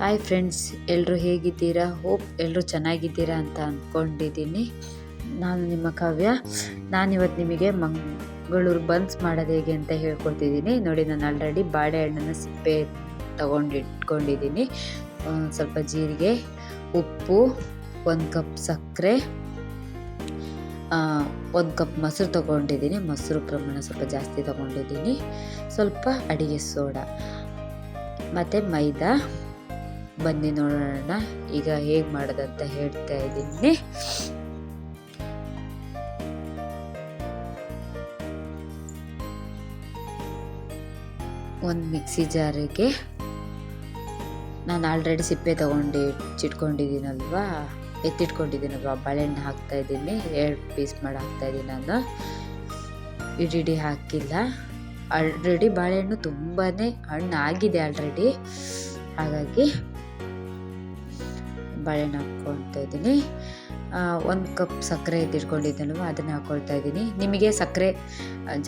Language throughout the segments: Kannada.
ಹಾಯ್ ಫ್ರೆಂಡ್ಸ್ ಎಲ್ಲರೂ ಹೇಗಿದ್ದೀರಾ? ಹೋಪ್ ಎಲ್ಲರೂ ಚೆನ್ನಾಗಿದ್ದೀರಾ ಅಂತ ಅಂದ್ಕೊಂಡಿದ್ದೀನಿ. ನಾನು ನಿಮ್ಮ ಕಾವ್ಯ. ನಾನಿವತ್ತು ನಿಮಗೆ ಮಂಗಳೂರು ಬನ್ಸ್ ಮಾಡೋದು ಹೇಗೆ ಅಂತ ಹೇಳ್ಕೊಡ್ತಿದ್ದೀನಿ. ನೋಡಿ, ನಾನು ಆಲ್ರೆಡಿ ಬಾಳೆಹಣ್ಣನ್ನು ಸಿಪ್ಪೆ ತಗೊಂಡಿಟ್ಕೊಂಡಿದ್ದೀನಿ. ಸ್ವಲ್ಪ ಜೀರಿಗೆ, ಉಪ್ಪು, ಒಂದು ಕಪ್ ಸಕ್ಕರೆ ಒಂದು ಕಪ್ ಮೊಸರು ತೊಗೊಂಡಿದ್ದೀನಿ. ಮೊಸರು ಪ್ರಮಾಣ ಸ್ವಲ್ಪ ಜಾಸ್ತಿ ತೊಗೊಂಡಿದ್ದೀನಿ. ಸ್ವಲ್ಪ ಅಡಿಗೆ ಸೋಡಾ, ಮತ್ತು ಮೈದಾ ಬನ್ನಿ ನೋಡೋಣ. ಈಗ ಹೇಗೆ ಮಾಡೋದಂತ ಹೇಳ್ತಾ ಇದ್ದೀನಿ. ಒಂದು ಮಿಕ್ಸಿ ಜಾರಿಗೆ ನಾನು ಆಲ್ರೆಡಿ ಸಿಪ್ಪೆ ತಗೊಂಡು ಚಿಟ್ಕೊಂಡಿದ್ದೀನಲ್ವಾ ಎತ್ತಿಟ್ಕೊಂಡಿದ್ದೀನಲ್ವಾ? ಬಾಳೆಹಣ್ಣು ಹಾಕ್ತಾ ಇದ್ದೀನಿ. ಎರಡು ಪೀಸ್ ಮಾಡಿ ಹಾಕ್ತಾ ಇದ್ದೀನಿ ನಾನು. ಇಡಿಡಿ ಹಾಕಿಲ್ಲ. ಆಲ್ರೆಡಿ ಬಾಳೆಹಣ್ಣು ತುಂಬಾ ಹಣ್ಣು ಆಗಿದೆ ಆಲ್ರೆಡಿ. ಹಾಗಾಗಿ ಬಾಳೆಹಣ್ಣು ಹಾಕ್ಕೊಳ್ತಾ ಇದ್ದೀನಿ. ಒಂದು ಕಪ್ ಸಕ್ಕರೆ ಎತ್ತಿಟ್ಕೊಂಡಿದ್ದಲ್ವ ಅದನ್ನು ಹಾಕ್ಕೊಳ್ತಾ ಇದ್ದೀನಿ. ನಿಮಗೆ ಸಕ್ಕರೆ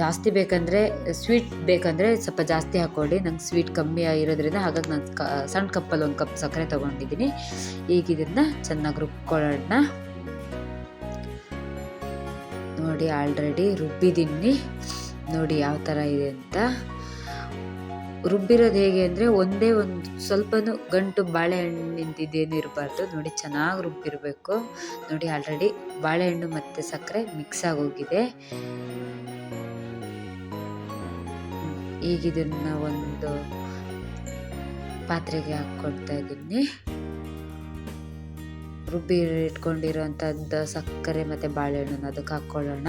ಜಾಸ್ತಿ ಬೇಕಂದರೆ ಸ್ವೀಟ್ ಬೇಕಂದರೆ ಸ್ವಲ್ಪ ಜಾಸ್ತಿ ಹಾಕ್ಕೊಳ್ಳಿ. ನಂಗೆ ಸ್ವೀಟ್ ಕಮ್ಮಿ ಆಗಿರೋದ್ರಿಂದ ಹಾಗಾಗಿ ನಾನು ಕ, ಸಣ್ಣ ಕಪ್ಪಲ್ಲಿ ಒಂದು ಕಪ್ ಸಕ್ಕರೆ ತೊಗೊಂಡಿದ್ದೀನಿ. ಈಗ ಇದನ್ನು ಚೆನ್ನಾಗಿ ರುಬ್ಕೊಳ್ಳೋಣ. ನೋಡಿ ಆಲ್ರೆಡಿ ರುಬ್ಬಿದ್ದೀನಿ. ನೋಡಿ, ಯಾವ ಥರ ಇದೆ ಅಂತ. ರುಬ್ಬಿರೋದು ಹೇಗೆ ಅಂದರೆ ಒಂದೇ ಒಂದು ಸ್ವಲ್ಪನೂ ಗಂಟು ಬಾಳೆಹಣ್ಣಿಂದಿದ್ದೇನು ಇರಬಾರ್ದು. ನೋಡಿ ಚೆನ್ನಾಗಿ ರುಬ್ಬಿರಬೇಕು. ನೋಡಿ ಆಲ್ರೆಡಿ ಬಾಳೆಹಣ್ಣು ಮತ್ತು ಸಕ್ಕರೆ ಮಿಕ್ಸ್ ಆಗೋಗಿದೆ ಈಗ ಇದನ್ನ ಒಂದು ಪಾತ್ರೆಗೆ ಹಾಕ್ಕೊಡ್ತಾ ಇದ್ದೀನಿ. ರುಬ್ಬಿ ಇಟ್ಕೊಂಡಿರೋಂಥದ್ದು ಸಕ್ಕರೆ ಮತ್ತು ಬಾಳೆಹಣ್ಣನ್ನು ಅದಕ್ಕೆ ಹಾಕ್ಕೊಳ್ಳೋಣ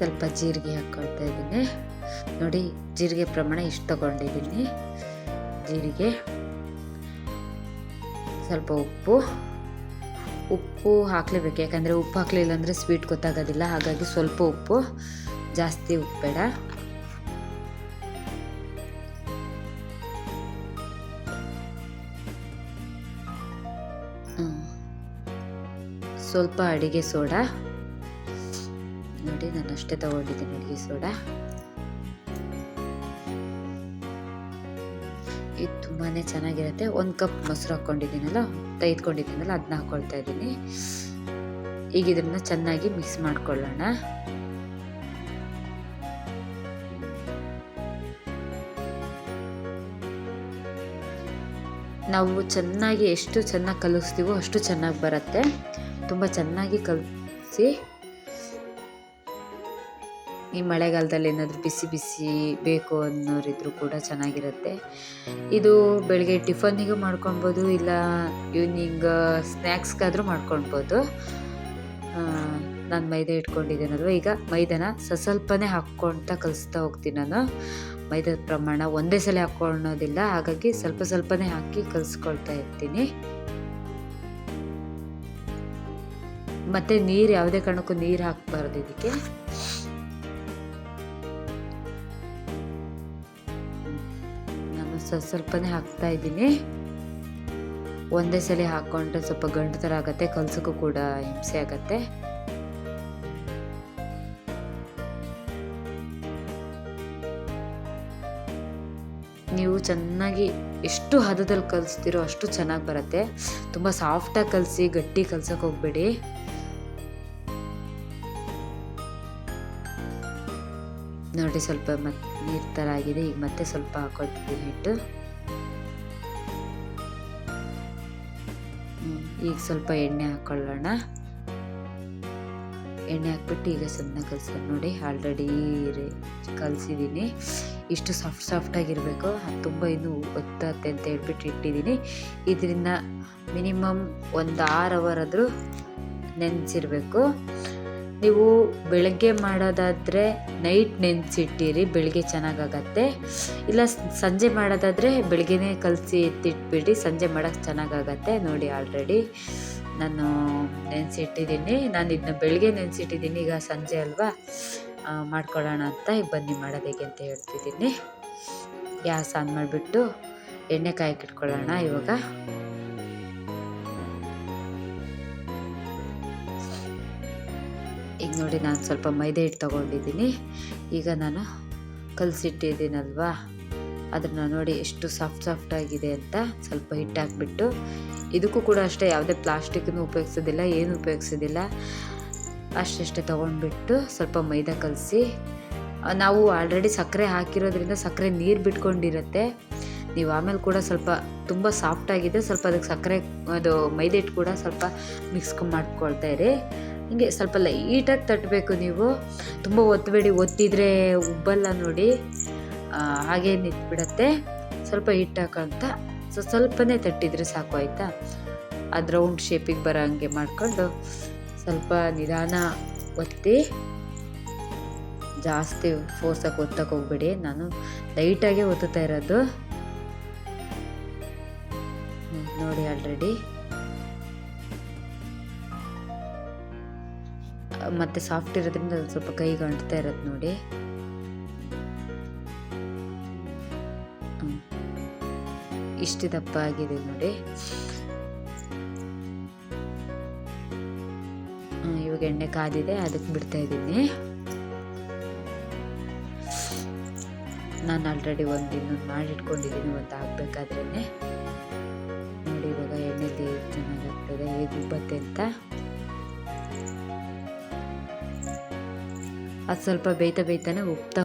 ಸ್ವಲ್ಪ ಜೀರಿಗೆ ಹಾಕ್ಕೊಳ್ತಾ ಇದ್ದೀನಿ. ನೋಡಿ, ಜೀರಿಗೆ ಪ್ರಮಾಣ ಇಷ್ಟು ತಗೊಂಡಿದ್ದೀನಿ. ಜೀರಿಗೆ, ಸ್ವಲ್ಪ ಉಪ್ಪು. ಉಪ್ಪು ಹಾಕ್ಲೇಬೇಕು, ಯಾಕಂದರೆ ಉಪ್ಪು ಹಾಕಲಿಲ್ಲ ಅಂದರೆ ಸ್ವೀಟ್ ಗೊತ್ತಾಗೋದಿಲ್ಲ, ಹಾಗಾಗಿ ಸ್ವಲ್ಪ ಉಪ್ಪು. ಜಾಸ್ತಿ ಉಪ್ಪು ಬೇಡ. ಸ್ವಲ್ಪ ಅಡಿಗೆ ಸೋಡಾ. ನೋಡಿ, ನಾನು ಅಷ್ಟೇ ತಗೊಂಡಿದ್ದೀನಿ ಅಡುಗೆ ಸೋಡಾ. ಇದು ತುಂಬಾ ಚೆನ್ನಾಗಿರುತ್ತೆ. ಒಂದು ಕಪ್ ಮೊಸರು ಹಾಕ್ಕೊಂಡಿದ್ದೀನಲ್ಲ ತೆಗೆದುಕೊಂಡಿದ್ದೀನಲ್ಲ ಅದನ್ನ ಹಾಕ್ಕೊಳ್ತಾ ಇದ್ದೀನಿ. ಈಗ ಇದನ್ನ ಚೆನ್ನಾಗಿ ಮಿಕ್ಸ್ ಮಾಡ್ಕೊಳ್ಳೋಣ. ನಾವು ಚೆನ್ನಾಗಿ ಎಷ್ಟು ಚೆನ್ನಾಗಿ ಕಲಿಸ್ತೀವೋ ಅಷ್ಟು ಚೆನ್ನಾಗಿ ಬರುತ್ತೆ. ತುಂಬ ಚೆನ್ನಾಗಿ ಕಲಿಸಿ ಈ ಮಳೆಗಾಲದಲ್ಲಿ ಏನಾದರೂ ಬಿಸಿ ಬಿಸಿ ಬೇಕು ಅನ್ನೋರಿದ್ರು ಕೂಡ ಚೆನ್ನಾಗಿರುತ್ತೆ. ಇದು ಬೆಳಗ್ಗೆ ಟಿಫನ್ನಿಗೂ ಮಾಡ್ಕೊಬೋದು ಇಲ್ಲ ಈವ್ನಿಂಗ್ ಸ್ನ್ಯಾಕ್ಸ್ಗಾದರೂ ಮಾಡ್ಕೊಳ್ಬೋದು. ನಾನು ಮೈದಾ ಇಟ್ಕೊಂಡಿದ್ದೇನಲ್ವ ಈಗ ಮೈದಾನ ಸಸ್ವಲ್ಪನೇ ಹಾಕ್ಕೊಳ್ತಾ ಕಲಿಸ್ತಾ ಹೋಗ್ತೀನಿ ನಾನು. ಮೈದಾದ ಪ್ರಮಾಣ ಒಂದೇ ಸಲ ಹಾಕ್ಕೊಳ್ಳೋದಿಲ್ಲ, ಹಾಗಾಗಿ ಸ್ವಲ್ಪ ಸ್ವಲ್ಪನೇ ಹಾಕಿ ಕಲಿಸ್ಕೊಳ್ತಾ ಇರ್ತೀನಿ. ಮತ್ತು ನೀರು, ಯಾವುದೇ ಕಾರಣಕ್ಕೂ ನೀರು ಹಾಕಬಾರ್ದು ಇದಕ್ಕೆ. ಸ್ವಲ್ಪ ಸ್ವಲ್ಪನೇ ಹಾಕ್ತಾ ಇದ್ದೀನಿ. ಒಂದೇ ಸಲ ಹಾಕ್ಕೊಂಡ್ರೆ ಸ್ವಲ್ಪ ಗಂಟು ಥರ ಆಗುತ್ತೆ, ಕಲ್ಸೋಕ್ಕೂ ಕೂಡ ಹಿಂಸೆ ಆಗತ್ತೆ. ನೀವು ಚೆನ್ನಾಗಿ ಎಷ್ಟು ಹದದಲ್ಲಿ ಕಲಿಸ್ತೀರೋ ಅಷ್ಟು ಚೆನ್ನಾಗಿ ಬರುತ್ತೆ. ತುಂಬ ಸಾಫ್ಟಾಗಿ ಕಲಸಿ, ಗಟ್ಟಿ ಕಲ್ಸೋಕೆ ಹೋಗ್ಬೇಡಿ. ನೋಡಿ ಸ್ವಲ್ಪ ಮತ್ತೆ ನೀರು ಥರ ಆಗಿದೆ. ಈಗ ಮತ್ತೆ ಸ್ವಲ್ಪ ಹಾಕೊಳ್ತೀನಿ ಹಿಟ್ಟು. ಈಗ ಸ್ವಲ್ಪ ಎಣ್ಣೆ ಹಾಕ್ಕೊಳ್ಳೋಣ ಎಣ್ಣೆ ಹಾಕ್ಬಿಟ್ಟು ಈಗ ಚೆನ್ನಾಗಿ ಕಲ್ಸೋಣ ನೋಡಿ. ಆಲ್ರೆಡಿ ಕಲಿಸಿದ್ದೀನಿ ಇಷ್ಟು ಸಾಫ್ಟ್ ಸಾಫ್ಟಾಗಿರಬೇಕು ತುಂಬ ಇನ್ನೂ ಒತ್ತತ್ತೆ ಅಂತ ಹೇಳ್ಬಿಟ್ಟು ಇಟ್ಟಿದ್ದೀನಿ ಇದರಿಂದ ಮಿನಿಮಮ್ ಒಂದು ಆರು ಅವರ್ ಆದರೂ ನೆನೆಸಿರಬೇಕು. ನೀವು ಬೆಳಗ್ಗೆ ಮಾಡೋದಾದರೆ ನೈಟ್ ನೆನೆಸಿಟ್ಟಿರಿ, ಬೆಳಗ್ಗೆ ಚೆನ್ನಾಗಾಗತ್ತೆ. ಇಲ್ಲ ಸಂಜೆ ಮಾಡೋದಾದರೆ ಬೆಳಗ್ಗೆನೇ ಕಲಸಿ ಎತ್ತಿಟ್ಬಿಡಿ ಸಂಜೆ ಮಾಡೋಕ್ಕೆ ಚೆನ್ನಾಗಾಗತ್ತೆ. ನೋಡಿ ಆಲ್ರೆಡಿ ನಾನು ನೆನೆಸಿಟ್ಟಿದ್ದೀನಿ. ನಾನು ಇದನ್ನ ಬೆಳಗ್ಗೆ ನೆನೆಸಿಟ್ಟಿದ್ದೀನಿ, ಈಗ ಸಂಜೆ ಅಲ್ವಾ? ಮಾಡ್ಕೊಳ್ಳೋಣ ಅಂತ ಈಗ ಬನ್ನಿ ಮಾಡೋದೇಗೆ ಅಂತ ಹೇಳ್ತಿದ್ದೀನಿ. ಗ್ಯಾಸ್ ಆನ್ ಮಾಡಿಬಿಟ್ಟು ಎಣ್ಣೆ ಕಾಯಕ್ಕೆ ಇಟ್ಕೊಳ್ಳೋಣ ಇವಾಗ. ಈಗ ನೋಡಿ ನಾನು ಸ್ವಲ್ಪ ಮೈದಾ ಹಿಟ್ಟು ತೊಗೊಂಡಿದ್ದೀನಿ. ಈಗ ನಾನು ಕಲಸಿಟ್ಟಿದ್ದೀನಲ್ವಾ? ಅದನ್ನು ನೋಡಿ ಎಷ್ಟು ಸಾಫ್ಟ್ ಸಾಫ್ಟ್ ಆಗಿದೆ ಅಂತ ಸ್ವಲ್ಪ ಹಿಟ್ಟು ಹಾಕ್ಬಿಟ್ಟು. ಇದಕ್ಕೂ ಕೂಡ ಅಷ್ಟೇ, ಯಾವುದೇ ಪ್ಲಾಸ್ಟಿಕ್ನು ಉಪಯೋಗಿಸೋದಿಲ್ಲ, ಏನು ಉಪಯೋಗಿಸೋದಿಲ್ಲ. ಅಷ್ಟಷ್ಟೇ ತೊಗೊಂಡ್ಬಿಟ್ಟು ಸ್ವಲ್ಪ ಮೈದಾ ಕಲಸಿ. ನಾವು ಆಲ್ರೆಡಿ ಸಕ್ಕರೆ ಹಾಕಿರೋದ್ರಿಂದ ಸಕ್ಕರೆ ನೀರು ಬಿಟ್ಕೊಂಡಿರುತ್ತೆ. ನೀವು ಆಮೇಲೆ ಕೂಡ ಸ್ವಲ್ಪ ತುಂಬ ಸಾಫ್ಟ್ ಆಗಿದೆ, ಸ್ವಲ್ಪ ಅದಕ್ಕೆ ಸಕ್ಕರೆ, ಅದು ಮೈದಾ ಹಿಟ್ಟು ಕೂಡ ಸ್ವಲ್ಪ ಮಿಕ್ಸ್ ಮಾಡ್ಕೊಳ್ತಾ ಇರಿ. ಹಿಂಗೆ ಸ್ವಲ್ಪ ಲೈಟಾಗಿ ತಟ್ಟಬೇಕು ನೀವು. ತುಂಬ ಒತ್ತಬೇಡಿ ಒತ್ತಿದ್ರೆ ಉಬ್ಬಲ್ಲ ನೋಡಿ. ಹಾಗೆ ನಿಂತ್ಬಿಡತ್ತೆ. ಸ್ವಲ್ಪ ಹಾಕೋಂತ. ಸೊ, ಸ್ವಲ್ಪನೇ ತಟ್ಟಿದ್ರೆ ಸಾಕು, ಆಯಿತಾ? ಅದು ರೌಂಡ್ ಶೇಪಿಗೆ ಬರೋ ಹಂಗೆ ಮಾಡಿಕೊಂಡು ಸ್ವಲ್ಪ ನಿಧಾನ ಒತ್ತಿ. ಜಾಸ್ತಿ ಫೋರ್ಸಾಗಿ ಒತ್ತಕ್ಕೆ ಹೋಗ್ಬೇಡಿ. ನಾನು ಲೈಟಾಗೆ ಒತ್ತುತ್ತಾ ಇರೋದು. ನೋಡಿ ಆಲ್ರೆಡಿ. ಮತ್ತು ಸಾಫ್ಟ್ ಇರೋದ್ರಿಂದ ಅದು ಸ್ವಲ್ಪ ಕೈಗೆ ಅಂಟ್ತಾ ಇರೋದು ನೋಡಿ. ಇಷ್ಟು ದಪ್ಪ ಆಗಿದೆ ನೋಡಿ. ಇವಾಗ ಎಣ್ಣೆ ಕಾದಿದೆ ಅದಕ್ಕೆ ಬಿಡ್ತಾ ಇದ್ದೀನಿ. ನಾನು ಆಲ್ರೆಡಿ ಒಂದು ಇನ್ನೊಂದು ಮಾಡಿಟ್ಕೊಂಡಿದ್ದೀನಿ, ಒಂದು ಹಾಕ್ಬೇಕಾದ್ರೇ ನೋಡಿ, ಇವಾಗ ಎಣ್ಣೆಲಿ ಚೆನ್ನಾಗಿ ಆಗ್ತದೆ ಹೇಗೆ ಬತ್ತೆ ಅಂತ. ಅದು ಸ್ವಲ್ಪ ಬೇಯ್ತಾ ಬೇಯ್ತಾನೆ ಉಪ್ತಾ